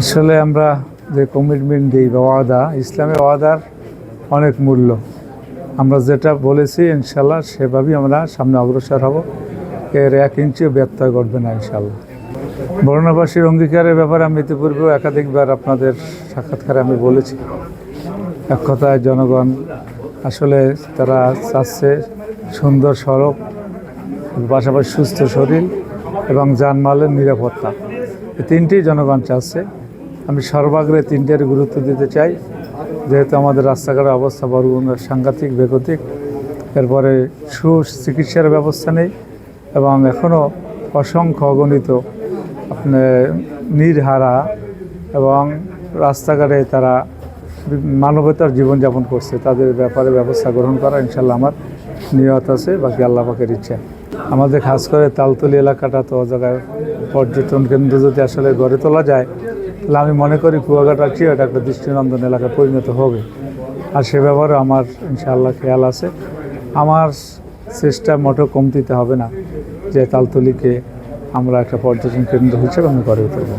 আসলে আমরা যে কমিটমেন্ট দিই বা ওয়াদা, ইসলামে ওয়াদার অনেক মূল্য। আমরা যেটা বলেছি ইনশাল্লাহ সেভাবেই আমরা সামনে অগ্রসর হব। এর এক ইঞ্চিও ব্যত্যয় ঘটবে না ইনশাল্লাহ বর্ণবাসীর অঙ্গীকারের ব্যাপারে আমি ইতিপূর্বেও একাধিকবার আপনাদের সাক্ষাৎকারে আমি বলেছি। এক কথায়, জনগণ আসলে তারা চাচ্ছে সুন্দর সড়ক, পাশাপাশি সুস্থ শরীর এবং যানমালের নিরাপত্তা। এই তিনটি জনগণ চাচ্ছে। আমি সর্বাগ্রে তিনটের গুরুত্ব দিতে চাই। যেহেতু আমাদের রাস্তাঘাটের অবস্থা বড় সাংঘাতিক, বেগতিক। এরপরে সুচিকিৎসার ব্যবস্থা নেই এবং এখনও অসংখ্য অগণিত নির্হারা এবং রাস্তাঘাটে তারা মানবতার জীবনযাপন করছে। তাদের ব্যাপারে ব্যবস্থা গ্রহণ করা ইনশাল্লাহ আমার নিয়ত আছে, বাকি আল্লাহ পাকের ইচ্ছা। আমাদের খাস করে তালতলি এলাকাটা তো জায়গায় পর্যটন কেন্দ্র যদি আসলে গড়ে তোলা যায় আমি মনে করি কুয়াঘাটা চেয়ে এটা একটা দৃষ্টিনন্দন এলাকায় পরিণত হবে। আর সে ব্যাপারে আমার ইনশাআল্লাহ খেয়াল আছে। আমার চেষ্টা মোটেও কমতিতে হবে না যে তালতলিকে আমরা একটা পর্যটন কেন্দ্র হিসেবে আমি গড়ে তুলব